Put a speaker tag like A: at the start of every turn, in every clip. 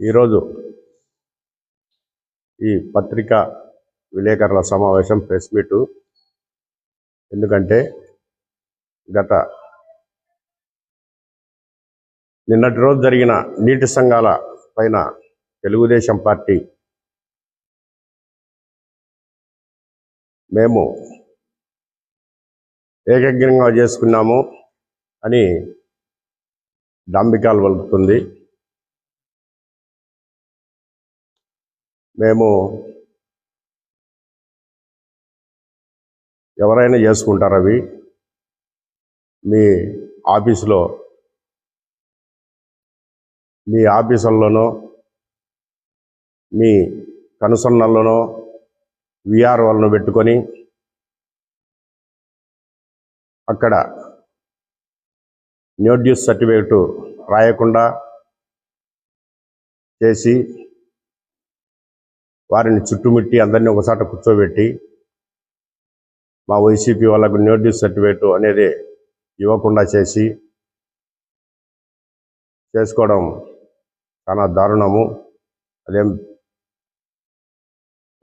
A: ఈరోజు ఈ పత్రికా విలేకరుల సమావేశం ప్రెస్ మీటు. ఎందుకంటే గత నిన్నటి రోజు జరిగిన నీటి సంఘాల పైన తెలుగుదేశం పార్టీ మేము ఏకగ్రంగా చేసుకున్నాము అని డాంబికాలు వలుపుతుంది. మేము ఎవరైనా చేసుకుంటారు అవి? మీ ఆఫీసులో మీ ఆఫీసుల్లోనో మీ కనుసన్నల్లోనో విఆర్ వాళ్ళను పెట్టుకొని అక్కడ న్యూడ్యూస్ సర్టిఫికేట్ రాయకుండా చేసి వారిని చుట్టుముట్టి అందరినీ ఒకసాట కూర్చోబెట్టి మా వైసీపీ వాళ్ళకు నోటీస్ సర్టిఫికేట్ అనేది ఇవ్వకుండా చేసి చేసుకోవడం చాలా దారుణము. అదేం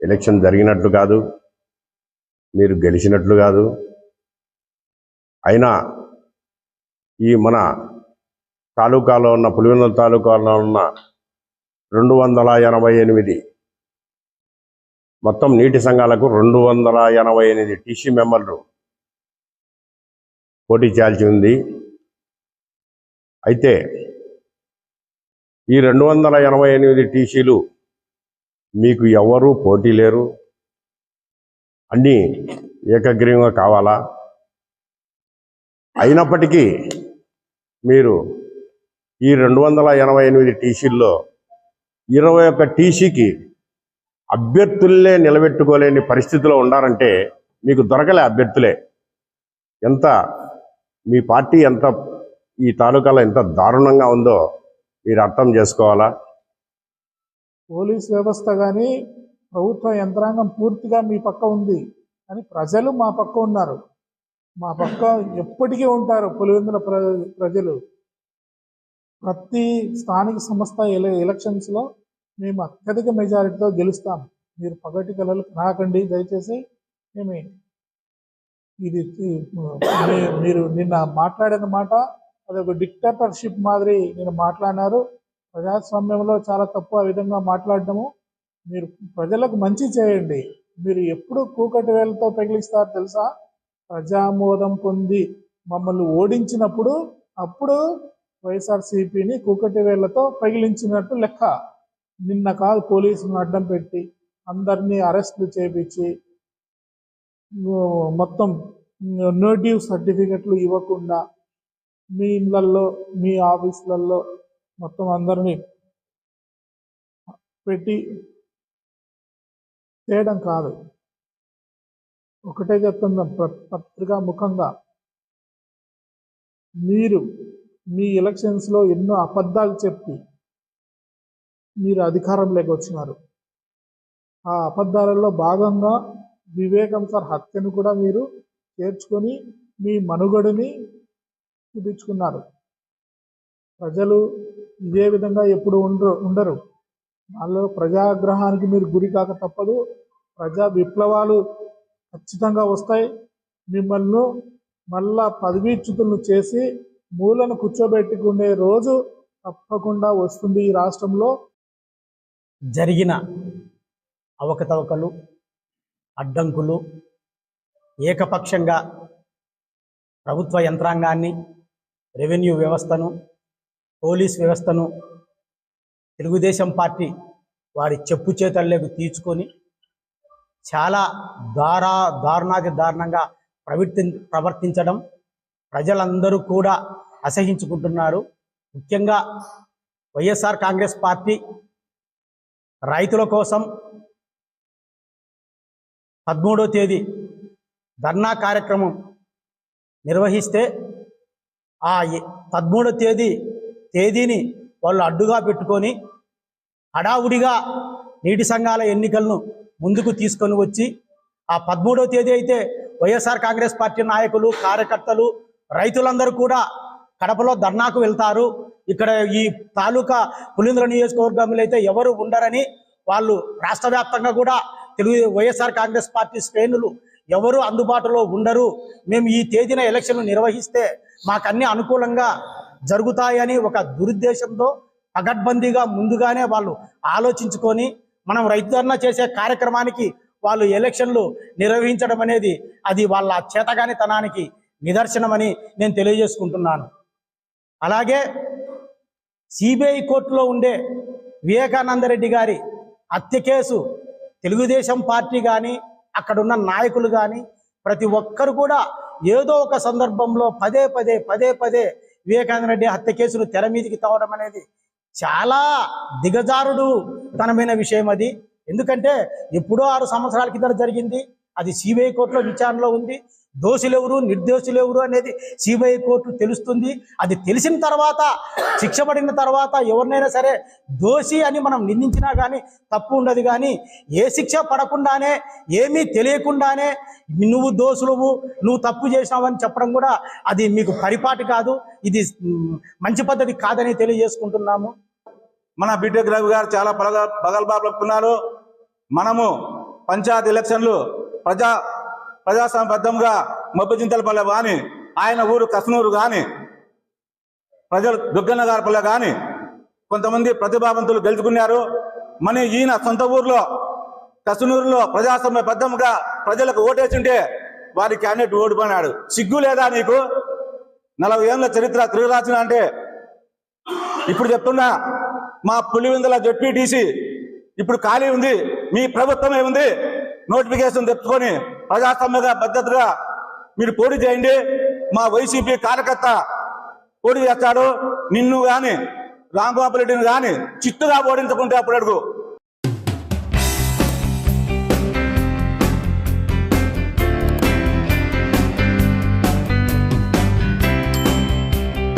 A: ఎలక్షన్ జరిగినట్లు కాదు మీరు గెలిచినట్లు కాదు. అయినా ఈ మన తాలూకాలో ఉన్న పులివెందుల తాలూకాలో ఉన్న రెండు వందల ఎనభై ఎనిమిది మొత్తం నీటి సంఘాలకు రెండు వందల ఎనభై ఎనిమిది టీసీ మెంబర్లు పోటీ చేయాల్సి ఉంది. అయితే ఈ రెండు వందల ఎనభై ఎనిమిది టీసీలు మీకు ఎవరు పోటీ లేరు. అన్నీ ఏకగ్రీవంగా కావాలా? అయినప్పటికీ మీరు ఈ రెండు వందల ఎనభై ఎనిమిది టీసీల్లో ఇరవై ఒక్క టీసీకి అభ్యర్థుల్లే నిలబెట్టుకోలేని పరిస్థితిలో ఉండారంటే మీకు దొరకలే అభ్యర్థులే. ఎంత మీ పార్టీ ఎంత ఈ తాలూకాలో ఎంత దారుణంగా ఉందో మీరు అర్థం చేసుకోవాలా?
B: పోలీస్ వ్యవస్థ కానీ ప్రభుత్వ యంత్రాంగం పూర్తిగా మీ పక్క ఉంది కానీ ప్రజలు మా పక్క ఉన్నారు. మా పక్క ఎప్పటికీ ఉంటారు పులివెందుల ప్ర ప్రజలు. ప్రతి స్థానిక సంస్థ ఎలక్షన్స్లో మేము అత్యధిక మెజారిటీతో గెలుస్తాం. మీరు పగటి కలలు రాకండి. దయచేసి మేము ఇది మీరు నిన్న మాట్లాడిన మాట అది ఒక డిక్టేటర్షిప్ మాదిరి నేను మాట్లాడినారు. ప్రజాస్వామ్యంలో చాలా తప్పు ఆ విధంగా మాట్లాడటము. మీరు ప్రజలకు మంచి చేయండి. మీరు ఎప్పుడు కూకటి వేలతో పెగిలిస్తారు తెలుసా? ప్రజామోదం పొంది మమ్మల్ని ఓడించినప్పుడు అప్పుడు వైఎస్ఆర్సీపీని కూకటి వేళ్ళతో పగిలించినట్టు లెక్క. నిన్న కాదు పోలీసులను అడ్డం పెట్టి అందరినీ అరెస్టులు చేపించి మొత్తం నోటివ్ సర్టిఫికెట్లు ఇవ్వకుండా మీ ఇళ్ళల్లో మీ ఆఫీసులలో మొత్తం అందరినీ పెట్టి చేయడం కాదు. ఒకటే చెప్తున్నా పత్రికా ముఖంగా మీరు మీ ఎలక్షన్స్లో ఎన్నో అబద్ధాలు చెప్పి మీరు అధికారంలోకి వచ్చినారు ఆ అబద్ధాలలో భాగంగా వివేకం సార్ హత్యను కూడా మీరు చేర్చుకొని మీ మనుగడని చూపించుకున్నారు. ప్రజలు ఇదే విధంగా ఎప్పుడు ఉండరు ఉండరు. వాళ్ళలో ప్రజాగ్రహానికి మీరు గురి కాక తప్పదు. ప్రజా విప్లవాలు ఖచ్చితంగా వస్తాయి. మిమ్మల్ని మళ్ళా పదవీచ్యుతులను చేసి మూలను కూర్చోబెట్టుకునే రోజు తప్పకుండా వస్తుంది ఈ రాష్ట్రంలో.
C: జరిగిన అవకతవకలు అడ్డంకులు ఏకపక్షంగా ప్రభుత్వ యంత్రాంగాన్ని రెవెన్యూ వ్యవస్థను పోలీస్ వ్యవస్థను తెలుగుదేశం పార్టీ వారి చెప్పు చేతల్లోకి తీర్చుకొని చాలా దారా దారుణాది దారుణంగా ప్రవర్తి ప్రవర్తించడం ప్రజలందరూ కూడా అసహించుకుంటున్నారు. ముఖ్యంగా వైఎస్ఆర్ కాంగ్రెస్ పార్టీ రైతుల కోసం పదమూడో తేదీ ధర్నా కార్యక్రమం నిర్వహిస్తే ఆ పదమూడో తేదీ తేదీని వాళ్ళు అడ్డుగా పెట్టుకొని హడావుడిగా నీటి సంఘాల ఎన్నికలను ముందుకు తీసుకొని వచ్చి ఆ పదమూడవ తేదీ అయితే వైఎస్ఆర్ కాంగ్రెస్ పార్టీ నాయకులు కార్యకర్తలు రైతులందరూ కూడా కడపలో ధర్నాకు వెళ్తారు. ఇక్కడ ఈ తాలూకా పులింద్ర నియోజకవర్గంలో అయితే ఎవరు ఉండరని వాళ్ళు రాష్ట్ర వ్యాప్తంగా కూడా తెలుగు వైఎస్ఆర్ కాంగ్రెస్ పార్టీ శ్రేణులు ఎవరు అందుబాటులో ఉండరు. మేము ఈ తేదీన ఎలక్షన్లు నిర్వహిస్తే మాకు అన్ని అనుకూలంగా జరుగుతాయని ఒక దురుద్దేశంతో పగడ్బందీగా ముందుగానే వాళ్ళు ఆలోచించుకొని మనం రైతు ధర్నా చేసే కార్యక్రమానికి వాళ్ళు ఎలక్షన్లు నిర్వహించడం అనేది అది వాళ్ళ చేతగానితనానికి నిదర్శనమని నేను తెలియజేసుకుంటున్నాను. అలాగే సిబిఐ కోర్టులో ఉండే వివేకానందరెడ్డి గారి హత్య కేసు తెలుగుదేశం పార్టీ కానీ అక్కడున్న నాయకులు కానీ ప్రతి ఒక్కరు కూడా ఏదో ఒక సందర్భంలో పదే పదే పదే పదే వివేకానంద రెడ్డి హత్య కేసును తెర మీదికి తవ్వడం అనేది చాలా దిగజారుడు తనమైన విషయం అది. ఎందుకంటే ఎప్పుడో ఆరు సంవత్సరాల కింద జరిగింది. అది సిబిఐ కోర్టులో విచారణలో ఉంది. దోషులెవరు? నిర్దోషులెవరు అనేది సిబిఐ కోర్టు తెలుస్తుంది. అది తెలిసిన తర్వాత శిక్ష పడిన తర్వాత ఎవరినైనా సరే దోషి అని మనం నిందించినా కానీ తప్పు ఉండదు కానీ ఏ శిక్ష పడకుండానే ఏమీ తెలియకుండానే నువ్వు దోషులువు నువ్వు తప్పు చేసినావని చెప్పడం కూడా అది మీకు పరిపాటి కాదు. ఇది మంచి పద్ధతి కాదని తెలియజేసుకుంటున్నాము.
D: మన బిడ్డ రవి గారు చాలా పగ పగల్బాపుతున్నారు మనము పంచాయతీ ఎలక్షన్లు ప్రజా ప్రజాసంబద్ధంగా మొబ్బచింతలపల్లె కానీ ఆయన ఊరు కసనూరు కానీ ప్రజలు దుగ్గన్నగారిపల్లె కానీ కొంతమంది ప్రతిభావంతులు గెలుచుకున్నారు. మన ఈయన సొంత ఊర్లో కసనూరులో ప్రజాసంబద్ధంగా ప్రజలకు ఓటేసింటే వారి క్యాండిడేట్ ఓడిపోయినాడు. సిగ్గు లేదా నీకు? నలభై ఏళ్ళ చరిత్ర తిరగరాసిన అంటే ఇప్పుడు చెప్తున్నా మా పులివెందుల జడ్పీటీసీ ఇప్పుడు ఖాళీ ఉంది మీ ప్రభుత్వం ఏముంది నోటిఫికేషన్ తెచ్చుకొని ప్రజాస్వామ్య భద్రతగా మీరు పోటీ చేయండి. మా వైసీపీ కార్యకర్త పోటీ చేస్తాడు. నిన్ను కానీ రాంగోపాల్ రెడ్డిని కానీ చిట్టుగా ఓడించుకుంటే అప్పుడు అడుగు.